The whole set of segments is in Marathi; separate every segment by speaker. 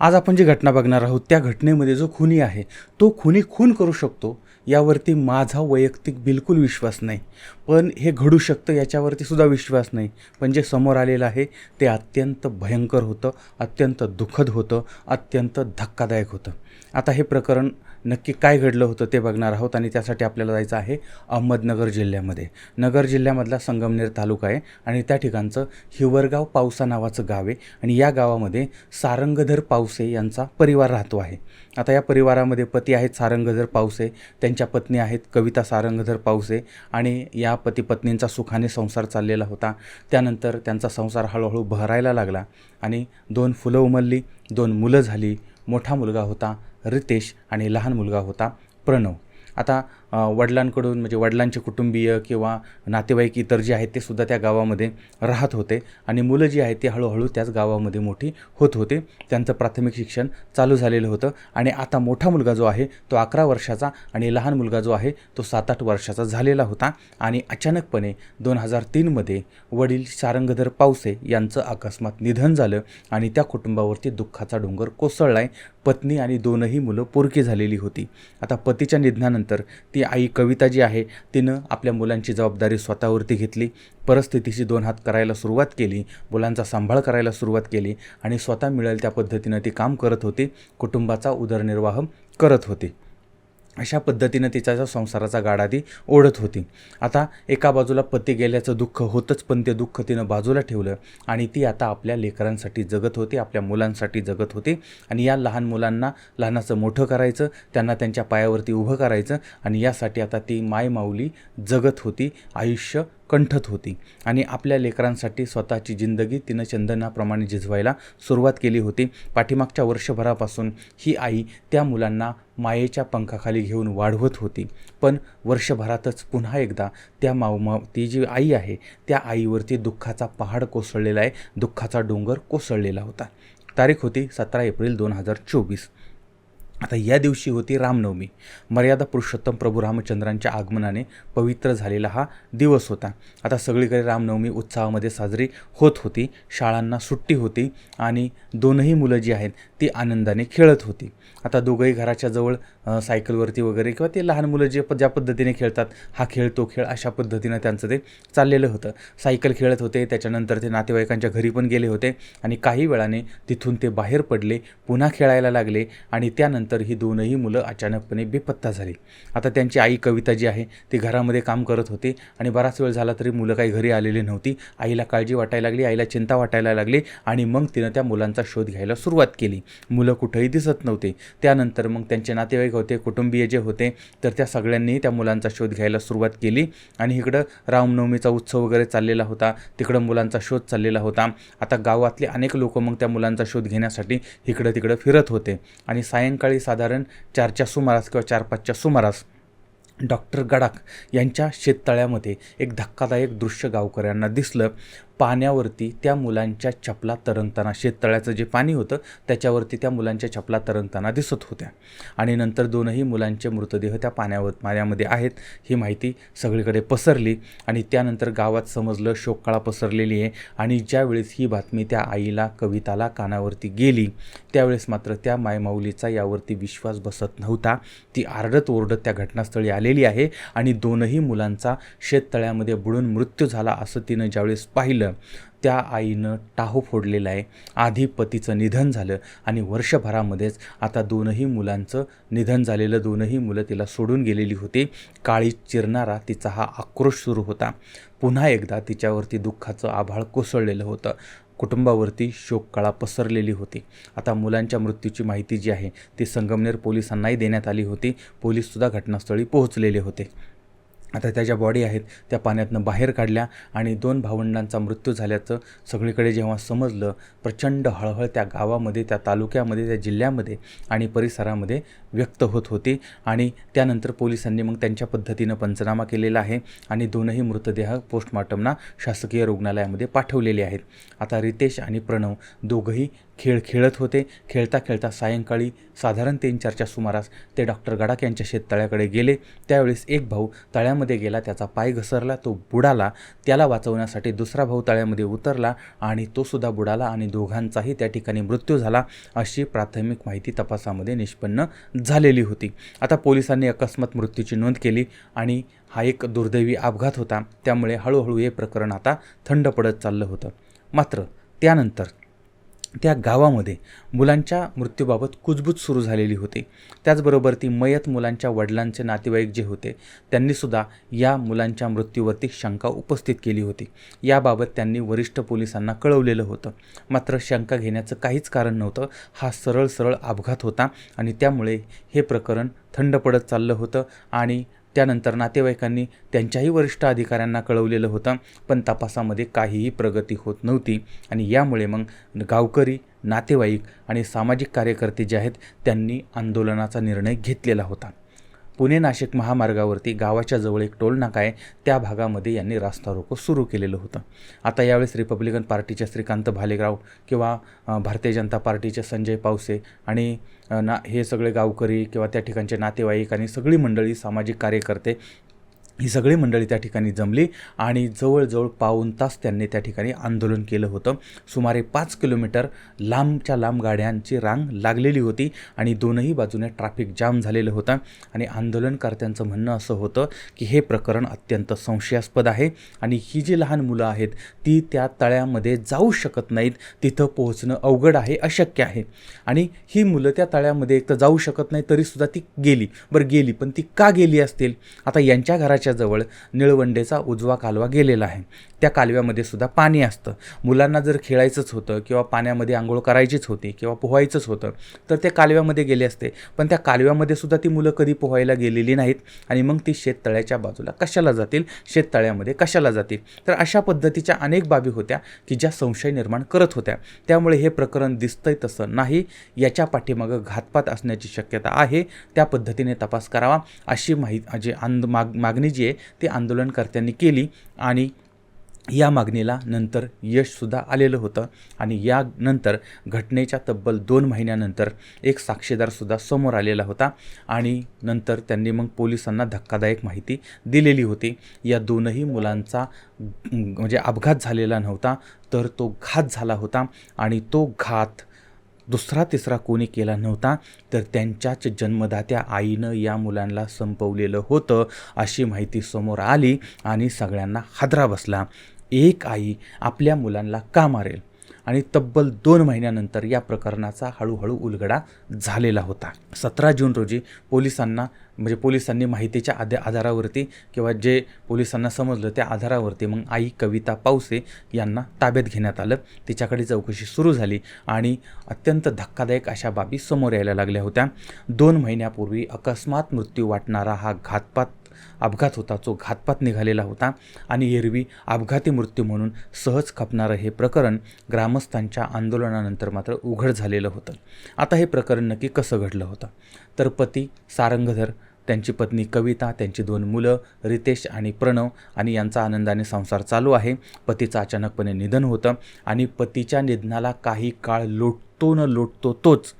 Speaker 1: आज आपण जी घटना बघणार आहोत त्या घटनेमध्ये जो खुनी आहे तो खुनी खून करू शकतो यावरती माझा वैयक्तिक बिलकुल विश्वास नाही. पण हे घडू शकतं याच्यावरती सुद्धा विश्वास नाही. पण जे समोर आलेलं आहे ते अत्यंत भयंकर होतं अत्यंत दुःखद होतं अत्यंत धक्कादायक होतं. आता हे प्रकरण नक्की काय घडलं होतं ते बघणार आहोत आणि त्यासाठी आपल्याला जायचं आहे अहमदनगर जिल्ह्यामध्ये. नगर जिल्ह्यामधला संगमनेर तालुका आहे आणि त्या ठिकाणचं हिवरगाव पावसा नावाचं गाव आहे आणि या गावामध्ये सारंगधर पावसे यांचा परिवार राहतो आहे. आता या परिवारामध्ये पती आहेत सारंगधर पावसे त्यांच्या पत्नी आहेत कविता सारंगधर पावसे आणि या पती पत्नींचा सुखाने संसार चाललेला होता. त्यानंतर त्यांचा संसार हळूहळू बहरायला लागला आणि दोन फुलं उमलली दोन मुलं झाली मोठा मुलगा होता रितेश आणि लहान मुलगा होता प्रणव. आता वडिलांकडून म्हणजे वडिलांचे कुटुंबीय किंवा नातेवाईक इतर जे आहेत ते सुद्धा त्या गावामध्ये राहत होते. आणि मुलं जी आहेत ती हळूहळू त्याच गावामध्ये मोठी होत होते. त्यांचं प्राथमिक शिक्षण चालू झालेलं होतं. आणि आता मोठा मुलगा जो आहे तो अकरा वर्षाचा आणि लहान मुलगा जो आहे तो सात आठ वर्षाचा झालेला होता. आणि अचानकपणे दोन हजार तीनमध्ये वडील सारंगधर पावसे यांचं अकस्मात निधन झालं आणि त्या कुटुंबावरती दुःखाचा डोंगर कोसळला आहे पत्नी आणि दोनही मुलं पोरकी झालेली होती. आता पतीच्या निधनानंतर ती आई कविता जी आहे तिनं आपल्या मुलांची जबाबदारी स्वतःवरती घेतली परिस्थितीशी दोन हात करायला सुरुवात केली मुलांचा सांभाळ करायला सुरुवात केली आणि स्वतः मिळेल त्या पद्धतीनं ती काम करत होती कुटुंबाचा उदरनिर्वाह करत होती. अशा पद्धतीनं तिच्या संसाराचा गाडा ती ओढत होती. आता एका बाजूला पती गेल्याचं दुःख होतंच पण ते दुःख तिनं बाजूला ठेवलं आणि ती आता आपल्या लेकरांसाठी जगत होती आपल्या मुलांसाठी जगत होती आणि या लहान मुलांना लहानाचं मोठं करायचं त्यांना त्यांच्या पायावरती उभं करायचं आणि यासाठी आता ती मायमाऊली जगत होती आयुष्य कंठत होती आणि आपल्या लेकरांसाठी स्वतःची जिंदगी तिनं चंदनाप्रमाणे झिजवायला सुरुवात केली होती. पाठीमागच्या वर्षभरापासून ही आई त्या मुलांना मायेच्या पंखाखाली घेऊन वाढवत होती. पण वर्षभरातच पुन्हा एकदा त्या माऊ मा ती जी आई आहे त्या आईवरती दुःखाचा पहाड कोसळलेला आहे दुःखाचा डोंगर कोसळलेला होता. तारीख होती सतरा एप्रिल दोन हजार चोवीस. आता या दिवशी होती रामनवमी. मर्यादा पुरुषोत्तम प्रभू रामचंद्रांच्या आगमनाने पवित्र झालेला हा दिवस होता. आता सगळीकडे रामनवमी उत्साहामध्ये साजरी होत होती. शाळांना सुट्टी होती आणि दोनही मुलं जी आहेत ती आनंदाने खेळत होती. आता दोघंही घराच्या जवळ सायकलवरती वगैरे किंवा ते लहान मुलं जे प ज्या पद्धतीने खेळतात हा खेळ तो खेळ अशा पद्धतीनं त्यांचं ते चाललेलं होतं. सायकल खेळत होते त्याच्यानंतर ते नातेवाईकांच्या घरी पण गेले होते आणि काही वेळाने तिथून ते बाहेर पडले पुन्हा खेळायला लागले आणि त्यानंतर ही दोनही मुलं अचानकपणे बेपत्ता झाली. आता त्यांची आई कविता जी आहे ती घरामध्ये काम करत होती आणि बराच वेळ झाला तरी मुलं काही घरी आलेली नव्हती. आईला काळजी वाटायला लागली आईला चिंता वाटायला लागली आणि मग तिनं त्या मुलांचा शोध घ्यायला सुरुवात केली. मुलं कुठंही दिसत नव्हते. त्यानंतर मग त्यांचे नातेवाईक होते कुटुंबीय जे होते तर त्या सगळ्यांनी त्या मुलांचा शोध घ्यायला सुरुवात केली आणि इकडं रामनवमीचा उत्सव वगैरे चाललेला होता तिकडं मुलांचा शोध चाललेला होता. आता गावातले अनेक लोक मग त्या मुलांचा शोध घेण्यासाठी इकडं तिकडं फिरत होते आणि सायंकाळी साधारण चारच्या सुमारास किंवा चार पाचच्या सुमारास डॉक्टर गडाख यांच्या शेततळ्यामध्ये एक धक्कादायक दृश्य गावकऱ्यांना दिसलं. पाण्यावरती त्या मुलांच्या चपला तरंगताना शेततळ्याचं जे पाणी होतं त्याच्यावरती त्या मुलांच्या चपला तरंगताना दिसत होत्या. आणि नंतर दोनही मुलांचे मृतदेह त्या पाण्यावर पाण्यामध्ये आहेत ही माहिती सगळीकडे पसरली. आणि त्यानंतर गावात समजलं शोककळा पसरलेली आहे. आणि ज्यावेळेस ही बातमी त्या आईला कविताला कानावरती गेली त्यावेळेस मात्र त्या मायमाऊलीचा यावरती विश्वास बसत नव्हता. ती आरडत ओरडत त्या घटनास्थळी आलेली आहे. आणि दोनही मुलांचा शेततळ्यामध्ये बुडून मृत्यू झाला असं तिनं ज्यावेळेस पाहिलं त्या आईनं टाहो फोडलेला आहे. आधी पतीचं निधन झालं आणि वर्षभरामध्येच आता दोनही मुलांचं निधन झालेलं दोनही मुलं तिला सोडून गेलेली होती. काळी चिरणारा तिचा हा आक्रोश सुरू होता. पुन्हा एकदा तिच्यावरती दुःखाचं आभाळ कोसळलेलं होतं. कुटुंबावरती शोककळा पसरलेली होती. आता मुलांच्या मृत्यूची माहिती जी आहे ती संगमनेर पोलिसांनाही देण्यात आली होती. पोलीससुद्धा घटनास्थळी पोहोचलेले होते. आता त्या ज्या बॉडी आहेत त्या पाण्यातनं बाहेर काढल्या आणि दोन भावंडांचा मृत्यू झाल्याचं सगळीकडे जेव्हा समजलं प्रचंड हळहळ त्या गावामध्ये त्या तालुक्यामध्ये त्या जिल्ह्यामध्ये आणि परिसरामध्ये व्यक्त होत होती आणि त्यानंतर पोलिसांनी मग त्यांच्या पद्धतीनं पंचनामा केलेला आहे आणि दोनही मृतदेह पोस्टमॉर्टमना शासकीय रुग्णालयामध्ये पाठवलेले आहेत. आता रितेश आणि प्रणव दोघंही खेळ खेळत होते. खेळता खेळता सायंकाळी साधारण तीन चारच्या सुमारास ते डॉक्टर गडाख यांच्या शेततळ्याकडे गेले. त्यावेळेस एक भाऊ तळ्यामध्ये गेला त्याचा पाय घसरला तो बुडाला त्याला वाचवण्यासाठी दुसरा भाऊ तळ्यामध्ये उतरला आणि तोसुद्धा बुडाला आणि दोघांचाही त्या ठिकाणी मृत्यू झाला अशी प्राथमिक माहिती तपासामध्ये निष्पन्न झालेली होती. आता पोलिसांनी अकस्मात मृत्यूची नोंद केली आणि हा एक दुर्दैवी अपघात होता. त्यामुळे हळूहळू हे प्रकरण आता थंड पडत चाललं होतं. मात्र त्यानंतर त्या गावामध्ये मुलांच्या मृत्यूबाबत कुजबूज सुरू झालेली होती. त्याचबरोबर ती मयत मुलांच्या वडिलांचे नातेवाईक जे होते त्यांनीसुद्धा या मुलांच्या मृत्यूवरती शंका उपस्थित केली होती. याबाबत त्यांनी वरिष्ठ पोलिसांना कळवलेलं होतं. मात्र शंका घेण्याचं काहीच कारण नव्हतं. हा सरळ सरळ अपघात होता आणि त्यामुळे हे प्रकरण थंड पडत चाललं होतं आणि त्यानंतर नातेवाईकांनी त्यांच्याही वरिष्ठ अधिकाऱ्यांना कळवलेलं होतं पण तपासामध्ये काहीही प्रगती होत नव्हती. आणि यामुळे मग गावकरी नातेवाईक आणि सामाजिक कार्यकर्ते जे आहेत त्यांनी आंदोलनाचा निर्णय घेतलेला होता. पुणे नाशिक महामार्गावरती गावाच्या जवळ एक टोल नाका आहे. त्या भागामध्ये यांनी रास्ता रोको सुरू केलेलं होतं. आता यावेळेस रिपब्लिकन पार्टीच्या श्रीकांत भालेराव किंवा भारतीय जनता पार्टीचे संजय पावसे आणि ना हे सगळे गावकरी किंवा त्या ठिकाणचे नातेवाईक आणि सगळी मंडळी सामाजिक कार्यकर्ते ही सगळी मंडळी त्या ठिकाणी जमली आणि जवळजवळ पाऊन तास त्यांनी त्या ठिकाणी आंदोलन केलं होतं. सुमारे पाच किलोमीटर लांबच्या लांब गाड्यांची रांग लागलेली होती आणि दोनही बाजूने ट्रॅफिक जाम झालेलं होतं आणि आंदोलनकर्त्यांचं म्हणणं असं होतं की हे प्रकरण अत्यंत संशयास्पद आहे आणि ही जी लहान मुलं आहेत ती त्या तळ्यामध्ये जाऊ शकत नाहीत. तिथं पोहोचणं अवघड आहे अशक्य आहे. आणि ही मुलं त्या तळ्यामध्ये एक तर जाऊ शकत नाही तरीसुद्धा ती गेली. बरं गेली पण ती का गेली असतील? आता यांच्या घराच्या जवळ निळवंडेचा उजवा कालवा गेलेला आहे. त्या कालव्यामध्ये सुद्धा पाणी असतं. मुलांना जर खेळायचंच होतं किंवा पाण्यामध्ये आंघोळ करायचीच होती किंवा पोहायचंच होतं तर ते कालव्यामध्ये गेले असते. पण त्या कालव्यामध्ये सुद्धा ती मुलं कधी पोहायला गेलेली नाहीत आणि मग ती शेततळ्याच्या बाजूला कशाला जातील? शेततळ्यामध्ये कशाला जातील? तर अशा पद्धतीच्या अनेक बाबी होत्या की ज्या संशय निर्माण करत होत्या. त्यामुळे हे प्रकरण दिसतंय तसं नाही. याच्या पाठीमागं घातपात असण्याची शक्यता आहे. त्या पद्धतीने तपास करावा अशी माहिती जी आंद माग मागणी जी आहे ती आंदोलनकर्त्यांनी केली आणि या मागणीला नंतर यशसुद्धा आलेलं होतं. आणि यानंतर घटनेच्या तब्बल दोन महिन्यानंतर एक साक्षीदारसुद्धा समोर आलेला होता आणि नंतर त्यांनी मग पोलिसांना धक्कादायक माहिती दिलेली होती. या दोनही मुलांचा म्हणजे अपघात झालेला नव्हता तर तो घात झाला होता आणि तो घात दुसरा तिसरा कोणी केला नव्हता तर त्यांच्याच जन्मदात्या आईनं या मुलांना संपवलेलं होतं अशी माहिती समोर आली आणि सगळ्यांना हादरा बसला. एक आई आपल्या मुलांना का मारेल? आणि तब्बल दोन महिन्यानंतर या प्रकरणाचा हळूहळू उलगडा झालेला होता. सतरा जून रोजी पोलिसांना म्हणजे पोलिसांनी माहितीच्या आध्या आधारावरती किंवा जे पोलिसांना समजलं त्या आधारावरती मग आई कविता पावसे यांना ताब्यात घेण्यात आलं. तिच्याकडे चौकशी सुरू झाली आणि अत्यंत धक्कादायक अशा बाबी समोर यायला लागल्या होत्या. दोन महिन्यापूर्वी अकस्मात मृत्यू वाटणारा हा घातपात अपघात होता जो घातपात निघालेला होता आणि एरवी अपघाती मृत्यू म्हणून सहज खपणारं हे प्रकरण ग्रामस्थांच्या आंदोलनानंतर मात्र उघड झालेलं होतं. आता हे प्रकरण नक्की कसं घडलं होतं? तर पती सारंगधर त्यांची पत्नी कविता त्यांची दोन मुलं रितेश आणि प्रणव आणि यांचा आनंदाने संसार चालू आहे. पतीचं अचानकपणे निधन होतं आणि पतीच्या निधनाला काही काळ लोटतो न लोटतो तोच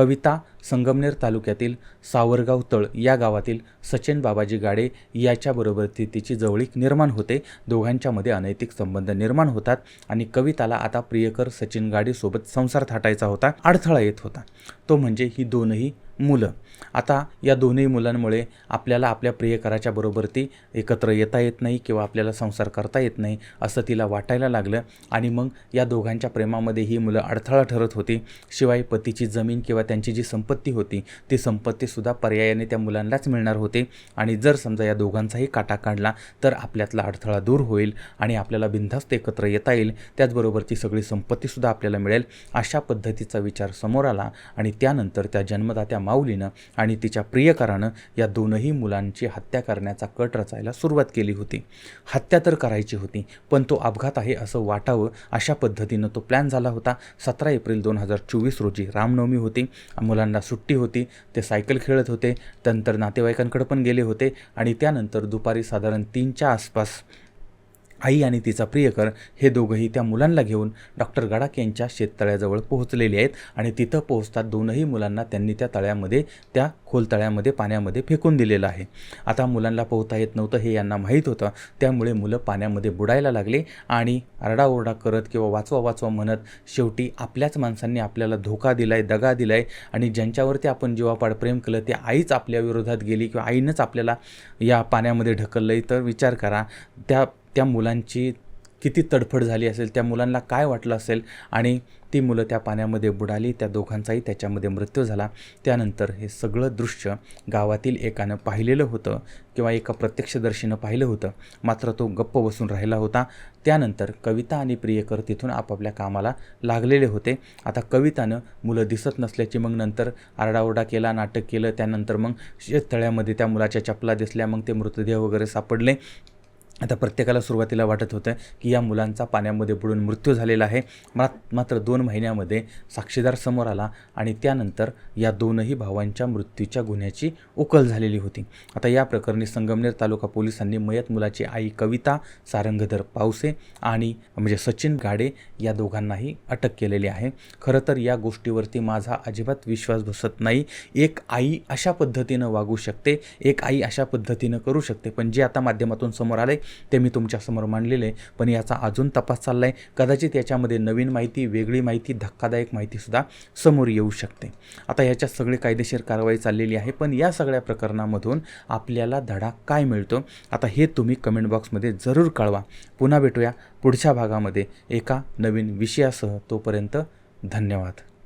Speaker 1: कविता संगमनेर तालुक्यातील सावरगाव तळ या गावातील सचिन बाबाजी गाडे याच्याबरोबर ती तिची जवळीक निर्माण होते. दोघांच्यामध्ये अनैतिक संबंध निर्माण होतात आणि कविताला आता प्रियकर सचिन गाडेसोबत संसार थाटायचा होता अडथळा येत होता. तो म्हणजे ही दोनही मुलं. आता या दोन्ही मुलांमुळे आपल्याला आपल्या प्रियकराच्या बरोबर ती एकत्र येता येत नाही किंवा आपल्याला संसार करता येत नाही असं तिला वाटायला लागलं. आणि मग या दोघांच्या प्रेमामध्ये ही मुलं अडथळा ठरत होती. शिवाय पतीची जमीन किंवा त्यांची जी संपत्ती होती ती संपत्तीसुद्धा पर्यायाने त्या मुलांनाच मिळणार होते. आणि जर समजा या दोघांचाही काटा काढला तर आपल्यातला अडथळा दूर होईल आणि आपल्याला बिनधास्त एकत्र येता येईल. त्याचबरोबर ती सगळी संपत्तीसुद्धा आपल्याला मिळेल अशा पद्धतीचा विचार समोर आला. आणि त्यानंतर त्या जन्मदात्या माऊलीनं आणि तिच्या प्रियकरानं या दोनही मुलांची हत्या करण्याचा कट रचायला सुरुवात केली होती. हत्या तर करायची होती पण तो अपघात आहे असं वाटावं अशा पद्धतीनं तो प्लॅन झाला होता. सतरा एप्रिल दोन हजार चोवीस रोजी रामनवमी होती. मुलांना सुट्टी होती ते सायकल खेळत होते त्यानंतर नातेवाईकांकडे पण गेले होते आणि त्यानंतर दुपारी साधारण तीनच्या आसपास आई आणि तिचा प्रियकर हे दोघंही त्या मुलांना घेऊन डॉक्टर गडाख यांच्या शेततळ्याजवळ पोहोचलेले आहेत आणि तिथं पोहोचतात दोनही मुलांना त्यांनी त्या तळ्यामध्ये त्या खोल तळ्यामध्ये पाण्यामध्ये फेकून दिलेलं आहे. आता मुलांना पोहता येत नव्हतं हे यांना माहीत होतं. त्यामुळे मुलं पाण्यामध्ये बुडायला लागले आणि आरडाओरडा करत किंवा वाचवा वाचवा म्हणत शेवटी आपल्याच माणसांनी आपल्याला धोका दिलाय दगा दिलाय आणि ज्यांच्यावरती आपण जीवापाड प्रेम केलं ते आईच आपल्या विरोधात गेली किंवा आईनंच आपल्याला या पाण्यामध्ये ढकललं तर विचार करा. त्या त्या मुलांची किती तडफड झाली असेल त्या मुलांना काय वाटलं असेल आणि ती मुलं त्या पाण्यामध्ये बुडाली त्या दोघांचाही त्याच्यामध्ये मृत्यू झाला. त्यानंतर हे सगळं दृश्य गावातील एकानं पाहिलेलं होतं किंवा एका प्रत्यक्षदर्शीनं पाहिलं होतं. मात्र तो गप्प बसून राहिला होता. त्यानंतर कविता आणि प्रियकर तिथून आपापल्या कामाला लागलेले होते. आता कवितानं मुलं दिसत नसल्याची मग नंतर आरडाओरडा केला नाटक केलं. त्यानंतर मग शेततळ्यामध्ये त्या मुलाच्या चपला दिसल्या मग ते मृतदेह वगैरे सापडले. आता प्रत्येकाला सुरुवातीला वाटत होतं की या मुलांचा पाण्यामध्ये बुडून मृत्यू झालेला आहे. मात मात्र दोन महिन्यामध्ये साक्षीदार समोर आला आणि त्यानंतर या दोनही भावांच्या मृत्यूच्या गुन्ह्याची उकल झालेली होती. आता या प्रकरणी संगमनेर तालुका पोलिसांनी मयत मुलाची आई कविता सारंगधर पावसे आणि म्हणजे सचिन गाडे या दोघांनाही अटक केलेली आहे. खरं तर या गोष्टीवरती माझा अजिबात विश्वास बसत नाही. एक आई अशा पद्धतीनं वागू शकते एक आई अशा पद्धतीनं करू शकते. पण जे आता माध्यमातून समोर आले ते मी तुमच्यासमोर मांडलेले पण याचा अजून तपास चालला आहे कदाचित याच्यामध्ये नवीन माहिती वेगळी माहिती धक्कादायक माहितीसुद्धा समोर येऊ शकते. आता याच्यात सगळी कायदेशीर कारवाई चाललेली आहे. पण या सगळ्या प्रकरणामधून आपल्याला धडा काय मिळतो? आता हे तुम्ही कमेंट बॉक्समध्ये जरूर कळवा. पुन्हा भेटूया पुढच्या भागामध्ये. एका नवीन विषयासह तोपर्यंत धन्यवाद.